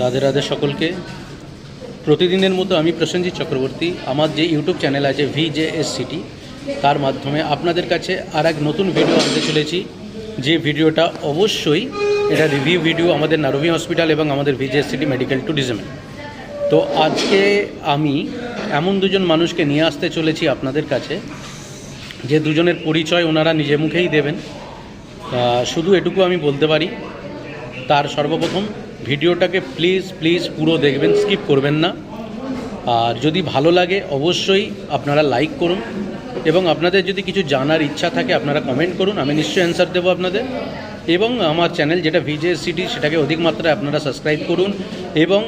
রাধে রাধে সকলকে। প্রতিদিনের মতো আমি প্রসেনজিৎ চক্রবর্তী, আমার যে ইউটিউব চ্যানেল আছে ভি জে এস সিটি তার মাধ্যমে আপনাদের কাছে আর এক নতুন ভিডিও আনতে চলেছি। যে ভিডিওটা অবশ্যই এটা রিভিউ ভিডিও আমাদের নারভি হসপিটাল এবং আমাদের V J S City medical ট্যুরিজমে তো আজকে আমি এমন দুজন মানুষকে নিয়ে আসতে চলেছি আপনাদের কাছে, যে দুজনের পরিচয় ওনারা নিজে মুখেই দেবেন। শুধু এটুকু আমি বলতে পারি, তার সর্বপ্রথম ভিডিওটাকে প্লিজ প্লিজ পুরো দেখবেন, স্কিপ করবেন না। আর যদি ভালো লাগে, অবশ্যই আপনারা লাইক করুন এবং আপনাদের যদি কিছু জানার ইচ্ছা থাকে, আপনারা কমেন্ট করুন, আমি নিশ্চয়ই অ্যান্সার দেবো আপনাদের। এবং আমার চ্যানেল যেটা ভিজে সিটি সেটাকে অধিক মাত্রায় আপনারা সাবস্ক্রাইব করুন এবং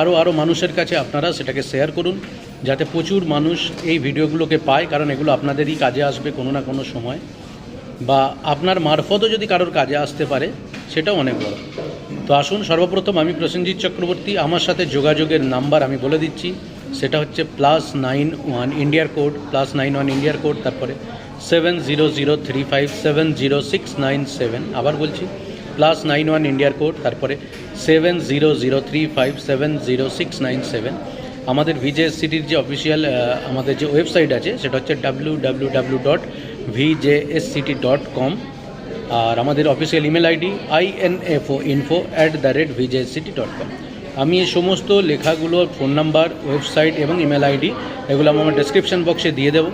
আরও আরও মানুষের কাছে আপনারা সেটাকে শেয়ার করুন, যাতে প্রচুর মানুষ এই ভিডিওগুলোকে পায়, কারণ এগুলো আপনাদেরই কাজে আসবে কোনো না কোনো সময়। বা আপনার মারফতও যদি কারোর কাজে আসতে পারে সেটাও অনেক বড়। তো আসুন সর্বপ্রথম আমি প্রসেনজিৎ চক্রবর্তী, আমার সাথে যোগাযোগের নাম্বার আমি বলে দিচ্ছি। সেটা হচ্ছে প্লাস নাইন ওয়ান ইন্ডিয়ার কোড প্লাস নাইন ওয়ান ইন্ডিয়ার কোড তারপরে seven zero zero three five seven zero six nine seven আবার বলছি প্লাস নাইন ওয়ান ইন্ডিয়ার কোড তারপরে seven zero zero three five seven zero six nine seven আমাদের VJS সিটির যে অফিসিয়াল আমাদের যে ওয়েবসাইট আছে, সেটা হচ্ছে W W W dot VJS City dot com আর আমাদের official email ID I N F O info at the rate VJS City dot com আমি এই সমস্ত লেখাগুলোর ফোন নাম্বার, ওয়েবসাইট এবং ইমেল আইডি, এগুলো আমি আমার ডেসক্রিপশন বক্সে দিয়ে দেবো।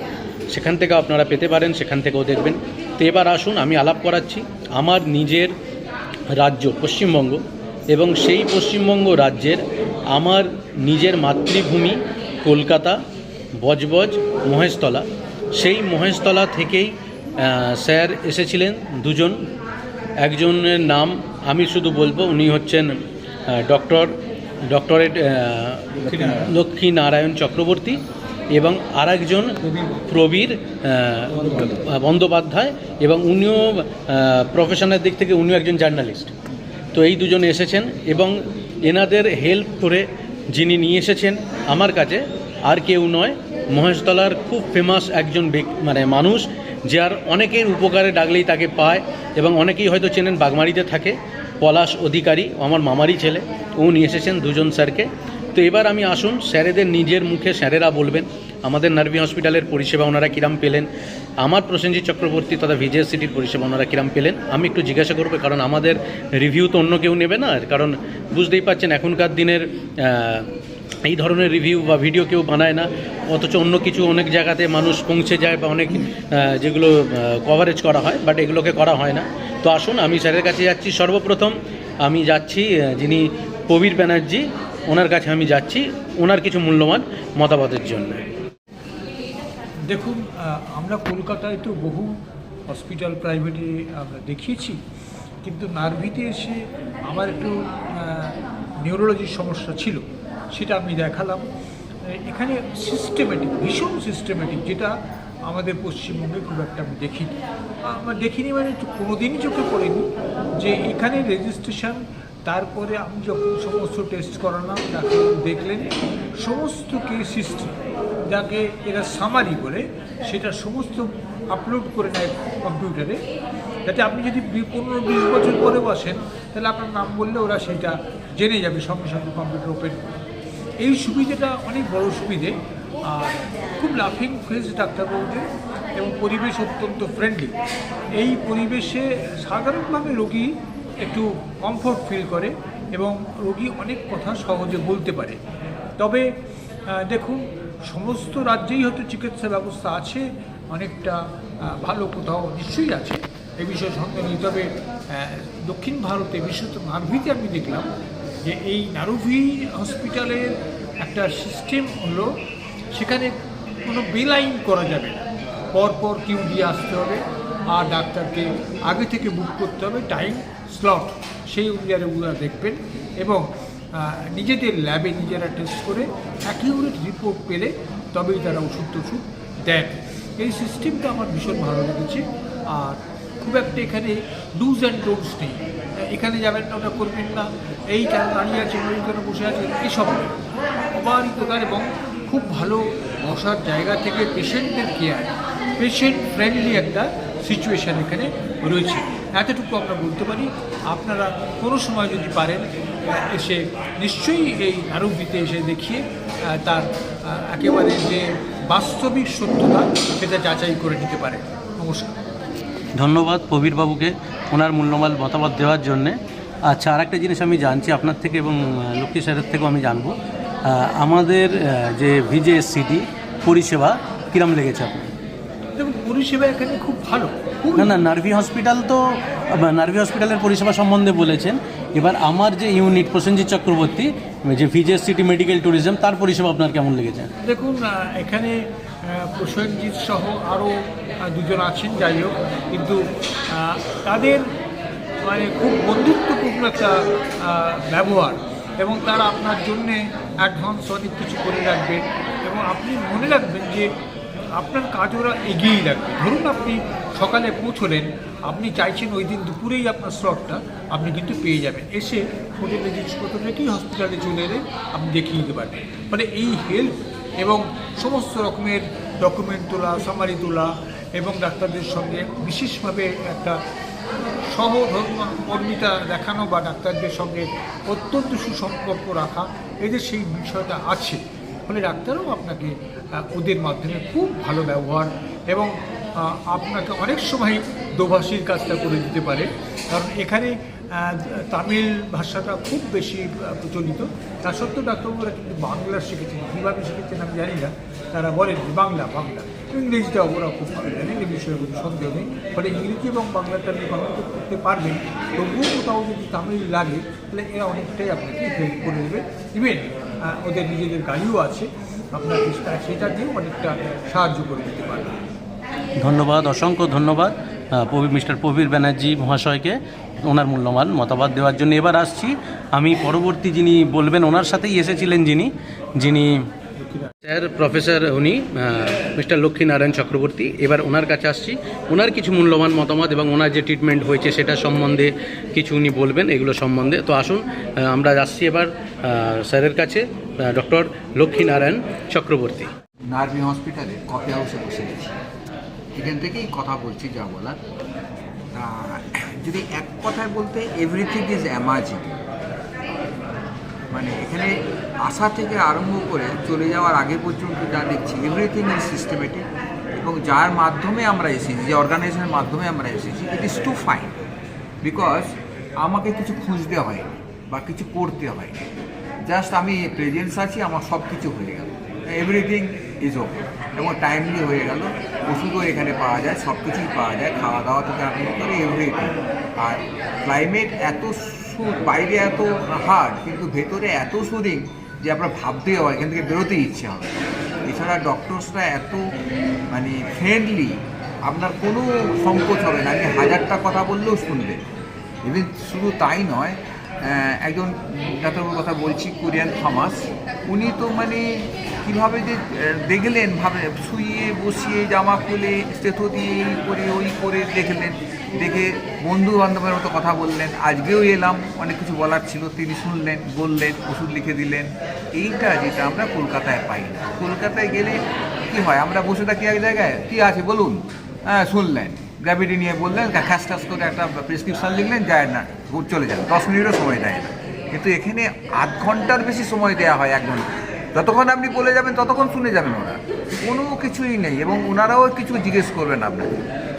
সেখান থেকে আপনারা পেতে পারেন, সেখান থেকেও দেখবেন। তো এবার আসুন, আমি আলাপ করাচ্ছি আমার নিজের রাজ্য, পশ্চিমবঙ্গ, এবং সেই পশ্চিমবঙ্গ রাজ্যের আমার নিজের মাতৃভূমি কলকাতা, বজবজ মহেশতলা। সেই মহেশতলা থেকেই স্যার এসেছিলেন দুজন। একজনের নাম আমি শুধু বলব, উনি হচ্ছেন ডক্টর, ডক্টরেট লক্ষ্মী নারায়ণ চক্রবর্তী এবং আর একজন প্রবীর বন্দ্যোপাধ্যায় এবং উনিও প্রফেশনের দিক থেকে উনিও একজন জার্নালিস্ট। তো এই দুজন এসেছেন এবং এনাদের হেল্প করে যিনি নিয়ে এসেছেন আমার কাছে, আর কেউ নয়, মহেশতলার খুব ফেমাস একজন মানে মানুষ যার অনেকের উপকারে ডাকলেই তাকে পায় এবং অনেকেই হয়তো চেনেন বাগমারিতে থাকে, পলাশ অধিকারী, আমার মামারই ছেলে, উনি এসেছেন দুজন স্যারকে। তো এবার আমি আসুন, স্যারেদের নিজের মুখে স্যারেরা বলবেন, আমাদের নার্ভি হসপিটালের পরিষেবা ওনারা কিরাম পেলেন, আমার প্রসেনজিৎ চক্রবর্তী তথা ভিজে সিটির পরিষেবা ওনারা কিরাম পেলেন। আমি একটু জিজ্ঞাসা করব, কারণ আমাদের রিভিউ তো অন্য কেউ নেবে না, কারণ বুঝতেই পারছেন এখনকার দিনের এই ধরনের রিভিউ বা ভিডিও কেউ বানায় না। অথচ অন্য কিছু অনেক জায়গাতে মানুষ পৌঁছে যায় বা অনেক যেগুলো কভারেজ করা হয় বাট এগুলোকে করা হয় না। তো আসুন, আমি স্যারের কাছে যাচ্ছি। সর্বপ্রথম আমি যাচ্ছি যিনি প্রবীর ব্যানার্জি, ওনার কাছে আমি যাচ্ছি। ওনার কিছু মূল্যবান মতামতের জন্য। দেখুন আমরা কলকাতায় তো বহু হসপিটাল প্রাইভেটে আমরা দেখিয়েছি, কিন্তু নার্ভিতে এসে আমার একটু নিউরোলজির সমস্যা ছিল। সেটা আমি দেখালাম। এখানে সিস্টেমেটিক ভীষণ সিস্টেমেটিক যেটা আমাদের পশ্চিমবঙ্গে খুব একটা আমি দেখিনি। আমরা দেখিনি মানে তো কোনোদিনই চোখে পড়েনি যে এখানে রেজিস্ট্রেশন তারপরে আমি যখন সমস্ত টেস্ট করালাম ডাক্তার দেখলেন, সমস্ত কেস হিস্ট্রি যাকে এরা সামারি বলে, সেটা সমস্ত আপলোড করে নেয় কম্পিউটারে যাতে আপনি যদি পনেরো বিশ বছর পরে বসেন তাহলে আপনার নাম বললে ওরা সেটা জেনে যাবে, সঙ্গে সঙ্গে কম্পিউটার ওপেন এই সুবিধাটা অনেক বড় সুবিধে। আর খুব লাফিং ফেস ডাক্তারবাবুদের এবং পরিবেশ অত্যন্ত ফ্রেন্ডলি এই পরিবেশে সাধারণভাবে রোগী একটু কমফোর্ট ফিল করে এবং রোগী অনেক কথা সহজে বলতে পারে। তবে দেখুন, সমস্ত রাজ্যেই হয়তো চিকিৎসা ব্যবস্থা আছে, অনেকটা ভালো কোথাও নিশ্চয়ই আছে। এ বিষয়ে সন্দেহ নেই। তবে দক্ষিণ ভারতে বিশেষত নার্ভিতে আমি দেখলাম যে এই নারুভি হসপিটালের একটা সিস্টেম হলো, সেখানে কোনো বেলাইন করা যাবে না। পরপর কিউ দিয়ে আসতে হবে, আর ডাক্তারকে আগে থেকে বুক করতে হবে টাইম স্লট সেই অনুযায়ী ওরা দেখবেন এবং নিজেদের ল্যাবে নিজেরা টেস্ট করে অ্যাকিউরেট রিপোর্ট পেলে তবেই তারা ওষুধ টষুধ দেন। এই সিস্টেমটা আমার ভীষণ ভালো লেগেছে। আর খুব একটা এখানে ডুজ অ্যান্ড ডোন্টস নেই। এখানে যাবেন না, ওটা করবেন না। এই কেন দাঁড়িয়ে আছেন, ওই কেন বসে আছেন, এসব নেই। অবারিততার এবং খুব ভালো বসার জায়গা থেকে পেশেন্টদের কেয়ার পেশেন্ট ফ্রেন্ডলি একটা সিচুয়েশান এখানে রয়েছে। এতটুকু আমরা বলতে পারি। আপনারা কোনো সময় যদি পারেন এসে নিশ্চয়ই এই আরোগ্যতে এসে দেখিয়ে তার একেবারে যে বাস্তবিক সত্যতা সেটা যাচাই করে নিতে পারে নমস্কার। ধন্যবাদ প্রবীরবাবুকে ওনার মূল্যবান মতামত দেওয়ার জন্যে। আচ্ছা আর একটা জিনিস আমি জানছি, আপনার থেকে এবং লক্ষ্মী স্যারের থেকেও আমি জানব। আমাদের যে ভিজেএসসিটি পরিষেবা কিরম লেগেছে আপনার? দেখুন পরিষেবা এখানে খুব ভালো না না নার্ভি হসপিটাল তো নার্ভি হসপিটালের পরিষেবা সম্বন্ধে বলেছেন। এবার আমার যে ইউনিট প্রসেনজিৎ চক্রবর্তী যে ভিজেএসসিটি মেডিকেল ট্যুরিজম তার পরিষেবা আপনার কেমন লেগেছে? দেখুন এখানে প্রসেনজিৎ সহ আরও দুজন আছেন যাই হোক কিন্তু তাদের মানে খুব বন্ধুত্বপূর্ণ একটা ব্যবহার। এবং তারা আপনার জন্যে অ্যাডভান্স অনেক কিছু করে রাখবেন এবং আপনি মনে রাখবেন যে আপনার কাজ ওরা এগিয়েই রাখবে। ধরুন আপনি সকালে পৌঁছলেন, আপনি চাইছেন ওই দিন দুপুরেই আপনার স্লটটা আপনি কিন্তু পেয়ে যাবেন। এসে হোটেলে জিনিসপত্র রেখেই হসপিটালে চলে এলে আপনি দেখিয়ে দিতে পারবেন। মানে এই হেল্প এবং সমস্ত রকমের ডকুমেন্ট তোলা সামারি তোলা এবং ডাক্তারদের সঙ্গে বিশেষভাবে একটা সহকর্মিতা দেখানো বা ডাক্তারদের সঙ্গে অত্যন্ত সুসম্পর্ক রাখা যে সেই বিষয়টা আছে, ফলে ডাক্তারও আপনাকে ওদের মাধ্যমে খুব ভালো ব্যবহার এবং আপনাকে অনেক সময় দোভাষীর কাজটা করে দিতে পারে। কারণ এখানে তামিল ভাষাটা খুব বেশি প্রচলিত। তা সত্ত্বেও ডাক্তারবাবুরা কিন্তু বাংলা শিখেছেন। কীভাবে শিখেছেন আমি জানি না। তারা বলেন বাংলা বাংলা। ইংরেজিটাও ওরা খুব ভালো জানেন এই বিষয়ে সন্দেহ নেই। ফলে ইংরেজি এবং বাংলাটা আপনি কমিউনিকেট করতে পারবেন। তবুও কোথাও যদি তামিল লাগে, তাহলে এরা অনেকটাই আপনাকে হেল্প করে দেবে। ইভেন ওদের নিজেদের গাড়িও আছে আপনাকে সেটা- দিয়েও অনেকটা সাহায্য করে দিতে পারবে ধন্যবাদ, অসংখ্য ধন্যবাদ প্রবীর, মিস্টার প্রবীর ব্যানার্জি মহাশয়কে ওনার মূল্যবান মতামত দেওয়ার জন্য এবার আসছি। আমি পরবর্তী যিনি বলবেন, ওনার সাথেই এসেছিলেন যিনি যিনি স্যার, প্রফেসর উনি মিস্টার লক্ষ্মীনারায়ণ চক্রবর্তী। এবার ওনার কাছে আসছি। ওনার কিছু মূল্যবান মতামত এবং ওনার যে ট্রিটমেন্ট হয়েছে সেটা সম্বন্ধে কিছু উনি বলবেন, এগুলো সম্বন্ধে। তো আসুন আমরা যাচ্ছি এবার স্যারের কাছে ডক্টর লক্ষ্মীনারায়ণ চক্রবর্তী। নার্ভি হসপিটালে কফি হাউসে বসে গেছি। এখান থেকেই কথা বলছি, যা বলার। যদি এক কথায় বলতে এভরিথিং ইজ অ্যামাজিং মানে এখানে আসা থেকে আরম্ভ করে চলে যাওয়ার আগে পর্যন্ত যা দেখছি এভরিথিং ইজ সিস্টেমেটিক এবং যার মাধ্যমে আমরা এসেছি, যে অর্গানাইজেশনের মাধ্যমে আমরা এসেছি it is too fine because আমাকে কিছু খুঁজতে হয় বা কিছু করতে হয় জাস্ট আমি প্রেজেন্স আছি, আমার সব কিছু হয়ে গেল। এভরিথিং ইজ ওকে এবং টাইমলি হয়ে গেল। ওষুধও এখানে পাওয়া যায় সব কিছুই পাওয়া যায় খাওয়া দাওয়া থেকে আরম্ভ করে এভরিথিং আর ক্লাইমেট এত সু- বাইরে এত হার্ড, কিন্তু ভেতরে এত সুদিং যে আপনার ভাবতেই হয়, এখান থেকে বেরোতেই ইচ্ছে হবে। এছাড়া ডক্টরসরা এত মানে ফ্রেন্ডলি আপনার কোনো সংকোচ হবে না। আপনি হাজারটা কথা বললেও শুনবেন ইভেন শুধু তাই নয় একজন ডাক্তারবাবুর কথা বলছি, কোরিয়ান থমাস, উনি তো মানে কীভাবে যে দেখলেন, ভাবে শুয়ে বসিয়ে জামা খুলে স্টেথো দিয়ে এই করে, ওই করে দেখলেন, দেখে বন্ধু বান্ধবের মতো কথা বললেন। আজকেও এলাম, অনেক কিছু বলার ছিল, তিনি শুনলেন, বললেন, ওষুধ লিখে দিলেন। এইটা যেটা আমরা কলকাতায় পাই কলকাতায় গেলে কি হয়, আমরা বসে থাকি এক জায়গায়, কী আছে বলুন? হ্যাঁ শুনলেন। গ্র্যাভিটি নিয়ে বললেন খ্যাস খ্যাস করে একটা প্রেসক্রিপশন লিখলেন, যায় না চলে যান দশ মিনিটও সময় দেয় না। কিন্তু এখানে আধ ঘণ্টার বেশি সময় দেওয়া হয়, এক ঘণ্টা। যতক্ষণ আপনি বলে যাবেন, ততক্ষণ শুনে যাবেন ওরা। কোনো কিছুই নেই এবং ওনারাও কিছু জিজ্ঞেস করবেন আপনাকে।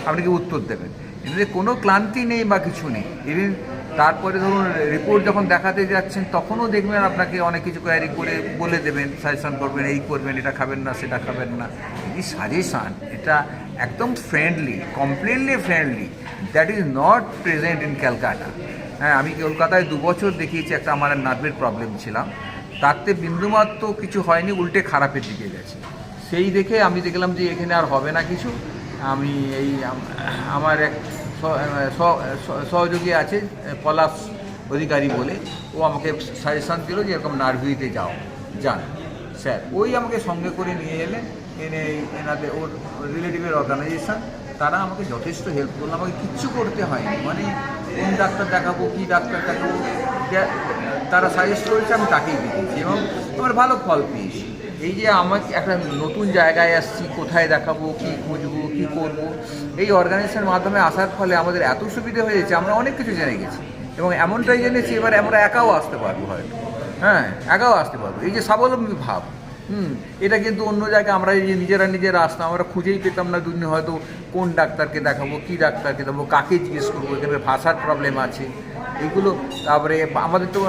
আপনি কি উত্তর দেবেন। এতে কোনো ক্লান্তি নেই বা কিছু নেই। ইভেন তারপরে ধরুন রিপোর্ট যখন দেখাতে যাচ্ছেন, তখনও দেখবেন আপনাকে অনেক কিছু কোয়ারি করে বলে দেবেন সাজেশন করবেন, এই করবেন, এটা খাবেন না, সেটা খাবেন না। এই সাজেশান এটা একদম friendly completely friendly that is not present in Calcutta হ্যাঁ আমি কলকাতায় দু বছর দেখিয়েছি, একটা আমার নার্ভের প্রবলেম ছিলাম। তাতে বিন্দুমাত্র কিছু হয়নি, উল্টে খারাপের দিকে গেছে। সেই দেখে আমি দেখলাম যে এখানে আর হবে না কিছু। আমি এই আমার এক সহযোগী আছে, পলাশ অধিকারী বলে। ও আমাকে সাজেশান দিল যে এরকম নার্ভিতে যাও, যান। স্যার, ওই আমাকে সঙ্গে করে নিয়ে এলেন। এনে এনাদের, ওর রিলেটিভের অর্গানাইজেশান তারা আমাকে যথেষ্ট হেল্প করল। আমাকে কিচ্ছু করতে হয়নি। মানে কোন ডাক্তার দেখাবো, কী ডাক্তার দেখাবো। তারা সাজেস্ট করেছে, আমি তাকেই দেখিয়েছি এবং আমার ভালো ফল পেয়েছি। এই যে আমাকে একটা নতুন জায়গায় আসছি, কোথায় দেখাবো, কী খুঁজবো, কী করব, এই অর্গানাইজেশনের মাধ্যমে আসার ফলে আমাদের এত সুবিধে হয়েছে আমরা অনেক কিছু জেনে গেছি এবং এমনটাই জেনেছি, এবার আমরা একাও আসতে পারব হয়তো। হ্যাঁ একাও আসতে পারব। এই যে স্বাবলম্বী ভাব, হুম, এটা কিন্তু অন্য জায়গায় আমরা এই যে নিজেরা নিজেরা আসতাম, আমরা খুঁজেই পেতাম না, দুদিন হয়তো কোন ডাক্তারকে দেখাবো, কী ডাক্তারকে দেখাবো, কাকে জিজ্ঞেস করব, এখানে ভাষার প্রবলেম আছে। এইগুলো তারপরে আমাদের তো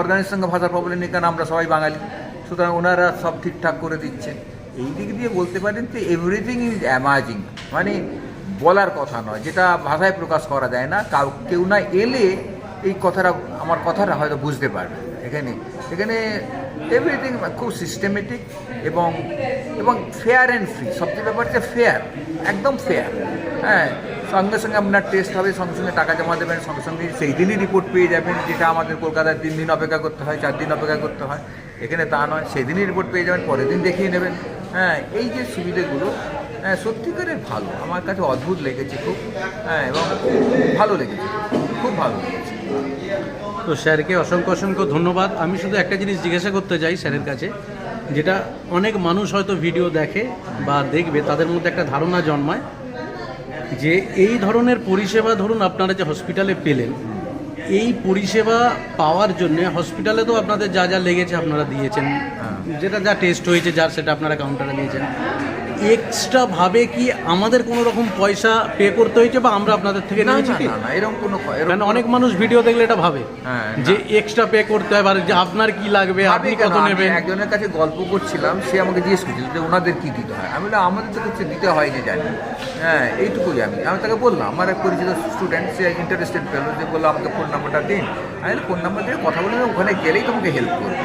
অর্গানের সঙ্গে ভাষার প্রবলেম নেই, কারণ আমরা সবাই বাঙালি। সুতরাং ওনারা সব ঠিকঠাক করে দিচ্ছেন এই দিক দিয়ে বলতে পারেন যে এভরিথিং ইজ অ্যামাজিং মানে বলার কথা নয়, যেটা ভাষায় প্রকাশ করা যায় না, কাউ, কেউ না এলে এই কথাটা, আমার কথাটা হয়তো বুঝতে পারবে। এখানে এখানে এভরিথিং খুব সিস্টেমেটিক এবং এবং ফেয়ার অ্যান্ড ফ্রি সবচেয়ে ব্যাপার হচ্ছে ফেয়ার একদম ফেয়ার হ্যাঁ সঙ্গে সঙ্গে আপনার টেস্ট হবে, সঙ্গে সঙ্গে টাকা জমা দেবেন, সঙ্গে সঙ্গে সেই দিনই রিপোর্ট পেয়ে যাবেন, যেটা আমাদের কলকাতায় তিন দিন অপেক্ষা করতে হয়, চার দিন অপেক্ষা করতে হয়। এখানে তা নয়, সেই দিনই রিপোর্ট পেয়ে যাবেন, পরের দিন দেখিয়ে নেবেন হ্যাঁ এই যে সুবিধেগুলো হ্যাঁ সত্যিকারের ভালো, আমার কাছে অদ্ভুত লেগেছে খুব হ্যাঁ এবং ভালো লেগেছে, খুব ভালো লেগেছে। তো স্যারকে অসংখ্য অসংখ্য ধন্যবাদ। আমি শুধু একটা জিনিস জিজ্ঞাসা করতে চাই স্যারের কাছে, যেটা অনেক মানুষ হয়তো ভিডিও দেখে বা দেখবে, তাদের মধ্যে একটা ধারণা জন্মায়। যে এই ধরনের পরিষেবা ধরুন আপনারা যে হসপিটালে পেলেন এই পরিষেবা পাওয়ার জন্য হসপিটালে তো আপনাদের যা যা লেগেছে আপনারা দিয়েছেন হ্যাঁ। যেটা যা টেস্ট হয়েছে যার সেটা আপনারা কাউন্টারে দিয়েছেন এক্সট্রা ভাবে কি আমাদের কোনো রকম পয়সা পে করতে হয়েছে বা আমরা আপনাদের থেকে না নিয়েছি না কি? না, না এরকম কোনো কারণ অনেক মানুষ ভিডিও দেখলে এটা ভাবে হ্যাঁ, যে এক্সট্রা পে করতে হয় বা যে আপনার কি লাগবে আপনি? কত নেবেন? একজনের কাছে গল্প করছিলাম সে আমাকে জিজ্ঞেস করছিল যে ওনাদের কি দিতে হয়? আমি বললাম আমাদের তো কিছু দিতে হয় যে জানি। হ্যাঁ এইটুকুই আমি। আমি তাকে বললাম আমার এক পরিচিত স্টুডেন্ট সে ইন্টারেস্টেড পেল যে বলল আমাকে ফোন নাম্বারটা দিন। আমি ফোন নাম্বার দিয়ে কথা বলে ওখানে গেলেই তোমাকে হেল্প করবে।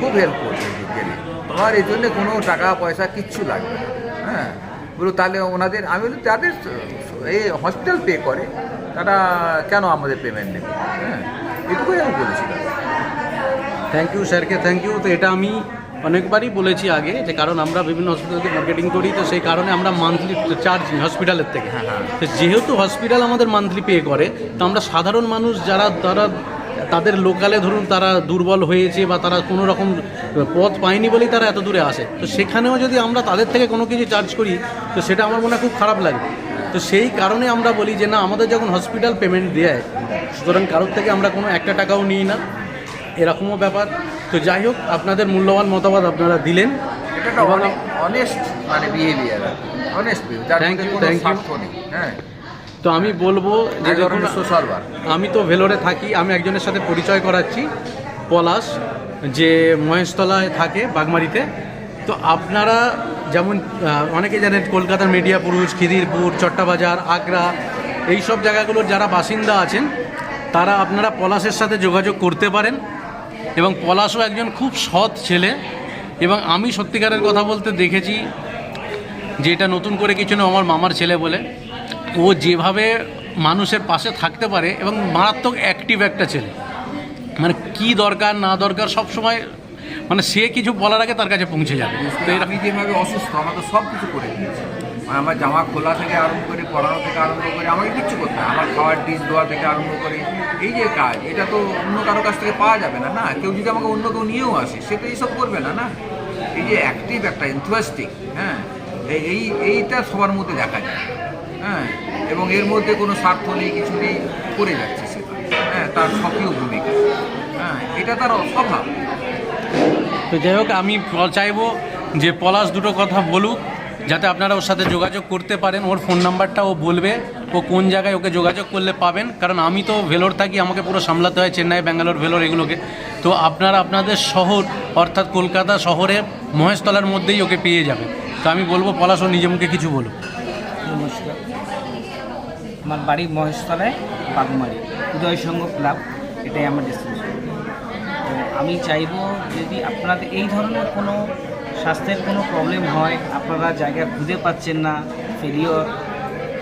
খুব হেল্প করবে গেলে তোমার এই জন্য কোনো টাকা পয়সা কিচ্ছু লাগবে না। হ্যাঁ বলো তাহলে ওনাদের আমি বলি তাদের এই হসপিটাল পে করে তারা কেন আমাদের পেমেন্ট নেবে? হ্যাঁ এটুকুই আমি বলেছিলাম। থ্যাংক ইউ স্যারকে থ্যাংক ইউ তো এটা আমি অনেকবারই বলেছি আগে যে কারণ আমরা বিভিন্ন হসপিটালকে মার্কেটিং করি তো সেই কারণে আমরা মান্থলি চার্জ নিই হসপিটালের থেকে। হ্যাঁ, হ্যাঁ। যেহেতু হসপিটাল আমাদের মান্থলি পে করে তো আমরা সাধারণ মানুষ যারা তারা তাদের লোকালে ধরুন তারা দুর্বল হয়েছে বা তারা কোনো রকম পথ পায়নি বলেই তারা এত দূরে আসে। তো সেখানেও যদি আমরা তাদের থেকে কোনো কিছু চার্জ করি তো সেটা আমার মনে খুব খারাপ লাগে। তো সেই কারণে আমরা বলি যে না আমাদের যখন হসপিটাল পেমেন্ট দেয় সুতরাং কারোর থেকে আমরা কোনো একটা টাকাও নিই না। এরকমও ব্যাপার। তো যাই হোক আপনাদের মূল্যবান মতামত আপনারা দিলেন। এটা অনেস্ট মানে বিহেভিয়ার অনেস্ট thank you. স্বার্থ নেই। হ্যাঁ। তো আমি বলব যে ওয়ার্ক আমি তো ভেলোরে থাকি আমি একজনের সাথে পরিচয় করাচ্ছি পলাশ যে মহেশতলায় থাকে বাগমারিতে। তো আপনারা যেমন অনেকে জানেন কলকাতার মেডিয়াপুরুষ খিদিরপুর চট্টাবাজার আগ্রা এই সব জায়গাগুলোর যারা বাসিন্দা আছেন তারা আপনারা পলাশের সাথে যোগাযোগ করতে পারেন এবং পলাশও একজন খুব সৎ ছেলে এবং আমি সত্যিকারের কথা বলতে দেখেছি যে এটা নতুন করে কিছু না আমার মামার ছেলে বলে। ও যেভাবে মানুষের পাশে থাকতে পারে এবং মারাত্মক অ্যাক্টিভ একটা ছেলে। মানে কি দরকার, না দরকার সব সময় মানে সে কিছু বলার আগে তার কাছে পৌঁছে যাবে। তো আমি যেভাবে অসুস্থ, আমার তো সব কিছু করে দিয়েছে। মানে আমার জামা খোলা থেকে আরম্ভ করে, পড়ানো থেকে আরম্ভ করে, আমাকে কিচ্ছু করতে আমার খাওয়ার ডিশ দেওয়া থেকে আরম্ভ করে, এই যে কাজ, এটা তো অন্য কারও কাছ থেকে পাওয়া যাবে না না। কেউ যদি আমাকে অন্য কেউ নিয়েও আসে, সে তো এইসব করবে না না। এই যে অ্যাক্টিভ একটা এনথুয়াস্টিক হ্যাঁ এই, এইটা সবার মধ্যে দেখা যায়। হ্যাঁ এবং এর মধ্যে কোনো স্বার্থ নেই কিছু নেই করে যাচ্ছে সে। হ্যাঁ তার সক্রিয় ভূমিকা। হ্যাঁ এটা তার স্বভাব তো যাই হোক আমি চাইব যে পলাশ দুটো কথা বলুক যাতে আপনারা ওর সাথে যোগাযোগ করতে পারেন। ওর ফোন নাম্বারটা ও বলবে ও কোন জায়গায় ওকে যোগাযোগ করলে পাবেন। কারণ আমি তো ভেলোর থাকি আমাকে পুরো সামলাতে হয় চেন্নাই ব্যাঙ্গালোর ভেলোর এগুলোকে। তো আপনারা আপনাদের শহর অর্থাৎ কলকাতা শহরে মহেশতলার মধ্যেই ওকে পেয়ে যাবেন। তো আমি বলব পলাশ ও নিজে মুখে কিছু বলুক। নমস্কার। আমার বাড়ি মহেশতলায় বাগমারি উদয় সংঘ ক্লাব, এটাই আমার ডেস্টিনেশন তো আমি চাইব যদি আপনাদের এই ধরনের কোনো স্বাস্থ্যের কোনো প্রবলেম হয়, আপনারা জায়গা খুঁজে পাচ্ছেন না, ফেরিও,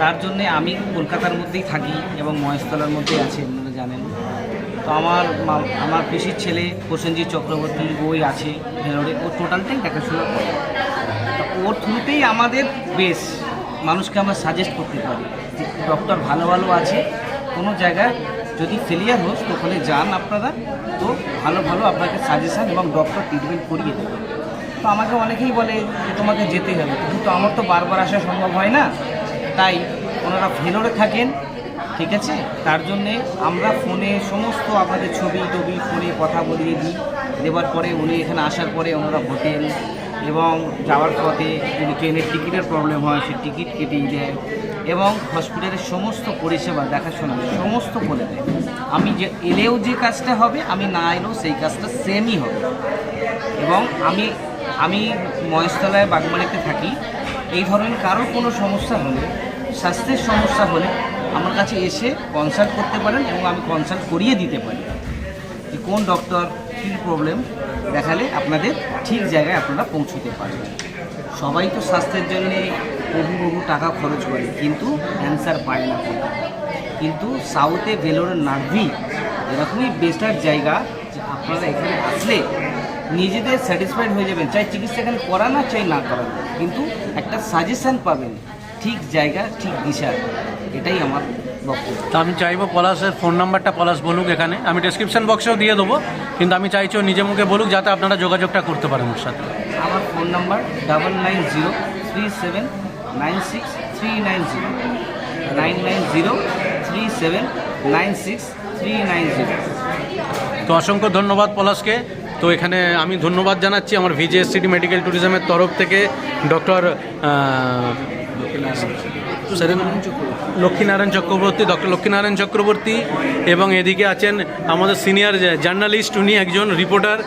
তার জন্যে আমি কলকাতার মধ্যেই থাকি এবং মহেশতলার মধ্যেই আছি, আপনারা জানেন। তো আমার আমার পিসির ছেলে প্রসেনজিৎ চক্রবর্তী, ওই আছে ভেলোরে। ও টোটালটাই দেখাশোনা করে। ওর থ্রুতেই আমাদের বেশ মানুষকে আমরা সাজেস্ট করতে পারি যে ডক্টর ভালো ভালো আছে, কোনো জায়গায় যদি ফেলিয়ার হোস, তো ওখানে যান আপনারা, তো ভালো ভালো আপনাকে সাজেশান এবং ডক্টর ট্রিটমেন্ট করিয়ে দেবে। তো আমাকে অনেকেই বলে যে তোমাকে যেতে হবে, কিন্তু আমার তো বারবার আসা সম্ভব হয় না। তাই ওনারা ভেলোরে থাকেন, ঠিক আছে? তার জন্যে আমরা ফোনে সমস্ত আপনাদের ছবি টবি ফোনে কথা বলিয়ে দিই। দেওয়ার পরে উনি এখানে আসার পরে ওনারা হোটেল এবং যাওয়ার পথে যদি ট্রেনের টিকিটের প্রবলেম হয়, সে টিকিট কেটেই দেয় এবং হসপিটালের সমস্ত পরিষেবা, দেখাশোনা, সমস্ত করে দেয়। আমি যে এলেও যে কাজটা হবে, আমি না এলেও সেই কাজটা সেমই হবে। এবং আমি আমি মহেশতলায় বাগমারিতে থাকি, এই ধরনের কারোর কোনো সমস্যা হলে, স্বাস্থ্যের সমস্যা হলে আমার কাছে এসে কনসাল্ট করতে পারেন এবং আমি কনসাল্ট করিয়ে দিতে পারি। যে কোন ডক্টর কী প্রবলেম দেখালে আপনাদের ঠিক জায়গায় আপনারা পৌঁছতে পারবেন। সবাই তো স্বাস্থ্যের জন্যে বহু বহু টাকা খরচ করে, কিন্তু অ্যান্সার পায় না কিন্তু সাউথে ভেলোরের নার্ভি এরকমই বেস্টার জায়গা যে আপনারা এখানে আসলে নিজেদের স্যাটিসফাইড হয়ে যাবেন, চাই চিকিৎসা এখানে করা না, চাই না করান কিন্তু একটা সাজেশান পাবেন, ঠিক জায়গা, ঠিক দিশা। এটাই আমার তো আমি চাইব পলাশের ফোন নাম্বারটা পলাশ বলুক এখানে। আমি ডেসক্রিপশন বক্সেও দিয়ে দেবো কিন্তু আমি চাইছি ও নিজে মুখে বলুক যাতে আপনারা যোগাযোগটা করতে পারেন ওর সাথে। আমার phone number double nine zero three seven nine six three nine zero nine nine zero three seven nine six three nine zero তো অসংখ্য ধন্যবাদ পলাশকে। তো এখানে আমি ধন্যবাদ জানাচ্ছি আমার ভিজেএস সিটি মেডিকেল ট্যুরিজমের তরফ থেকে ডক্টর লক্ষ্মীনারায়ণ চক্রবর্তী, ডক্টর লক্ষ্মীনারায়ণ চক্রবর্তী এবং এদিকে আছেন আমাদের সিনিয়র জার্নালিস্ট, উনি একজন রিপোর্টার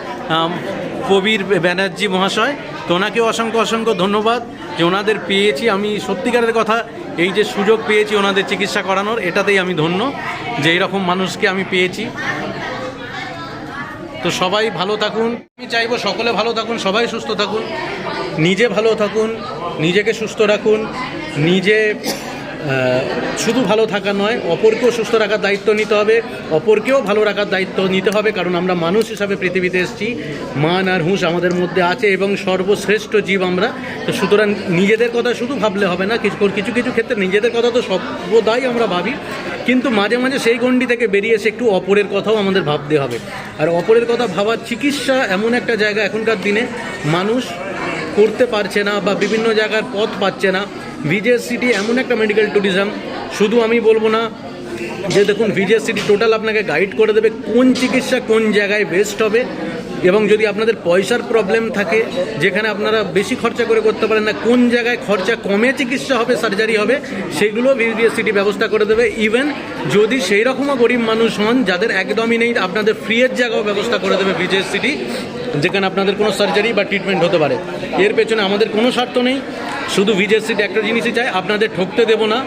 কবির ব্যানার্জি মহাশয়। তো ওনাকেও অসংখ্য অসংখ্য ধন্যবাদ যে ওনাদের পেয়েছি। আমি সত্যিকারের কথা, এই যে সুযোগ পেয়েছি ওনাদের চিকিৎসা করানোর, এটাতেই আমি ধন্য যে এইরকম মানুষকে আমি পেয়েছি। তো সবাই ভালো থাকুন। আমি চাইব সকলে ভালো থাকুন, সবাই সুস্থ থাকুন, নিজে ভালো থাকুন, নিজেকে সুস্থ রাখুন, নিজে শুধু ভালো থাকা নয়, অপরকেও সুস্থ রাখার দায়িত্ব নিতে হবে, অপরকেও ভালো রাখার দায়িত্ব নিতে হবে, কারণ আমরা মানুষ হিসাবে পৃথিবীতে এসেছি, মান আর হুঁশ আমাদের মধ্যে আছে এবং সর্বশ্রেষ্ঠ জীব আমরা। তো সুতরাং নিজেদের কথা শুধু ভাবলে হবে না, কিছু কিছু কিছু ক্ষেত্রে নিজেদের কথা তো সর্বদাই আমরা ভাবি, কিন্তু মাঝে মাঝে সেই গণ্ডি থেকে বেরিয়ে এসে একটু অপরের কথাও আমাদের ভাবতে হবে। আর অপরের কথা ভাবার চিকিৎসা এমন একটা জায়গা এখনকার দিনে, মানুষ করতে পারছে না বা বিভিন্ন জায়গার পথ পাচ্ছে না। ভিজেএস সিটি এমন একটা মেডিকেল ট্যুরিজম শুধু আমি বলব না, যে দেখুন ভিজেএস সিটি টোটাল আপনাকে গাইড করে দেবে কোন চিকিৎসা কোন জায়গায় বেস্ট হবে এবং যদি আপনাদের পয়সার প্রবলেম থাকে, যেখানে আপনারা বেশি খরচা করে করতে পারেন না, কোন জায়গায় খরচা কমে চিকিৎসা হবে সার্জারি হবে, সেগুলো ভিভিএস সিটি ব্যবস্থা করে দেবে। ইভেন যদি সেই রকমও গরিব মানুষ হন, যাদের একদমই নেই, আপনাদের ফ্রিয়ের জায়গাও ব্যবস্থা করে দেবে ভিজেএস সিটি যেখানে আপনাদের কোনো সার্জারি বা ট্রিটমেন্ট হতে পারে। এর পেছনে আমাদের কোনো স্বার্থ নেই। শুধু ভিজেএস সিট একটা জিনিসই চাই, আপনাদের ঠকতে দেবো না।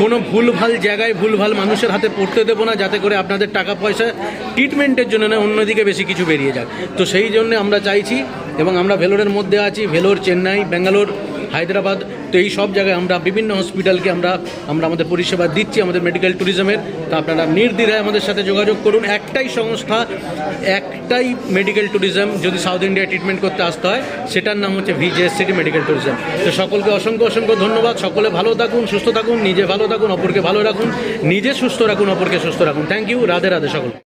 কোনো ভুলভাল জায়গায় ভুলভাল মানুষের হাতে পড়তে দেবো না, যাতে করে আপনাদের টাকা পয়সা ট্রিটমেন্টের জন্য না, অন্যদিকে বেশি কিছু বেরিয়ে যায় তো সেই জন্য আমরা চাইছি এবং আমরা ভেলোরের মধ্যে আছি, ভেলোর, চেন্নাই, ব্যাঙ্গালোর হায়দ্রাবাদ। তো এই সব জায়গায় আমরা বিভিন্ন হসপিটালকে আমরা আমরা আমাদের পরিষেবা দিচ্ছি আমাদের মেডিকেল ট্যুরিজমের তা আপনারা নির্দ্বিধায় আমাদের সাথে যোগাযোগ করুন। একটাই সংস্থা, একটাই মেডিকেল ট্যুরিজম যদি সাউথ ইন্ডিয়া ট্রিটমেন্ট করতে আসতে হয়, সেটার নাম হচ্ছে ভিজেএস সিটি মেডিকেল ট্যুরিজম তো সকলকে অসংখ্য অসংখ্য ধন্যবাদ। সকলে ভালো থাকুন, সুস্থ থাকুন, নিজে ভালো থাকুন, অপরকে ভালো রাখুন, নিজে সুস্থ রাখুন, অপরকে সুস্থ রাখুন। থ্যাংক ইউ রাধে রাধে সকল